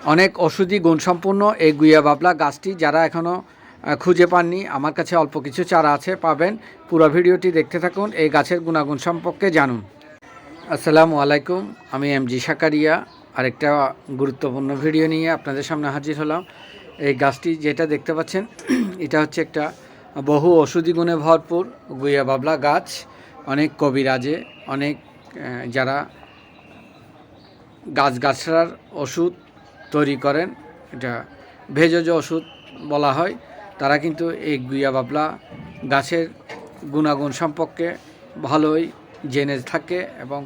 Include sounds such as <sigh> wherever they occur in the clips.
অনেক ওষুধি গুণসম্পন্ন এই গুইয়া বাবলা গাছটি যারা এখনও খুঁজে পাননি, আমার কাছে অল্প কিছু চারা আছে, পাবেন। পুরো ভিডিওটি দেখতে থাকুন, এই গাছের গুণাগুণ সম্পর্কে জানুন। আসসালামু আলাইকুম, আমি এম জি সাকারিয়া। আরেকটা গুরুত্বপূর্ণ ভিডিও নিয়ে আপনাদের সামনে হাজির হলাম। এই গাছটি যেটা দেখতে পাচ্ছেন, <clears throat> এটা হচ্ছে একটা বহু ওষুধি গুণে ভরপুর গুইয়া বাবলা গাছ। অনেক কবিরাজে, অনেক যারা গাছগাছড়ার ওষুধ তৈরি করেন। এটা ভেষজ ওষুধ বলা হয়। তারা কিন্তু এই গুইয়া বাবলা গাছের গুণাগুণ সম্পর্কে ভালোই জেনে থাকে এবং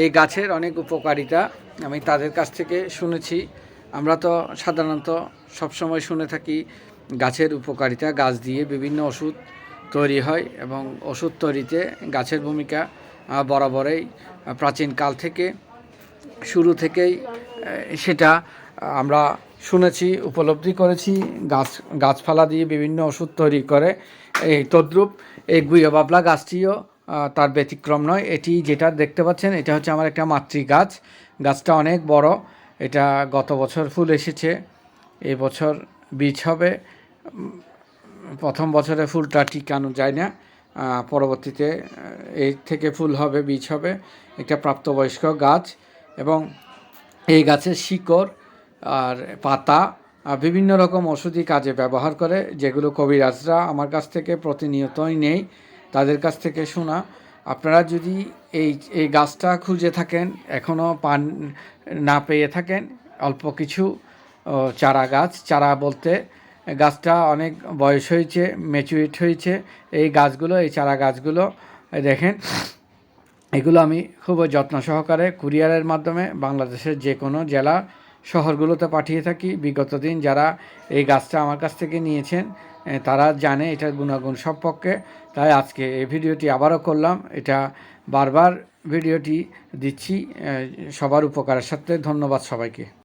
এই গাছের অনেক উপকারিতা আমি তাদের কাছ থেকে শুনেছি। আমরা তো সাধারণত সবসময় শুনে থাকি গাছের উপকারিতা, গাছ দিয়ে বিভিন্ন ওষুধ তৈরি হয় এবং ওষুধ তৈরিতে গাছের ভূমিকা বরাবরই প্রাচীনকাল থেকে শুরু থেকেই সেটা আমরা শুনেছি, উপলব্ধি করেছি, গাছ, গাছপালা দিয়ে বিভিন্ন ওষুধ তৈরি করে। এই তদ্রূপ এই গুইয়া বাবলা গাছটিও তার ব্যতিক্রম নয়। এটি যেটা দেখতে পাচ্ছেন, এটা হচ্ছে আমার একটা মাতৃ গাছ গাছটা অনেক বড়। এটা গত বছর ফুল এসেছে। এই বছর বীজ হবে। প্রথম বছরে ফুলটা টিকানো যায় না। পরবর্তীতে এর থেকে ফুল হবে, বীজ হবে। একটা প্রাপ্তবয়স্ক গাছ এবং এই গাছের শিকড় আর পাতা বিভিন্ন রকম ওষুধি কাজে ব্যবহার করে, যেগুলো কবিরাজরা আমার কাছ থেকে প্রতিনিয়তই নেই, তাদের কাছ থেকে শোনা। আপনারা যদি এই এই গাছটা খুঁজে থাকেন এখনও পান না পেয়ে থাকেন, অল্প কিছু চারা গাছ, চারা বলতে গাছটা অনেক বয়স হয়েছে ম্যাচুরেট হয়েছে, এই গাছগুলো, এই চারা গাছগুলো দেখেন, এগুলো আমি খুব যত্ন সহকারে কুরিয়ারের মাধ্যমে বাংলাদেশের যে কোনো জেলা শহরগুলোতে পাঠিয়ে থাকি। বিগত দিন যারা এই গাছটা আমার কাছ থেকে নিয়েছেন তারা জানে এটার গুণাগুণ সব পক্ষে তাই আজকে এই ভিডিওটি আবারও করলাম। এটা বারবার ভিডিওটি দিচ্ছি। সবার উপকারের সাথে ধন্যবাদ সবাইকে।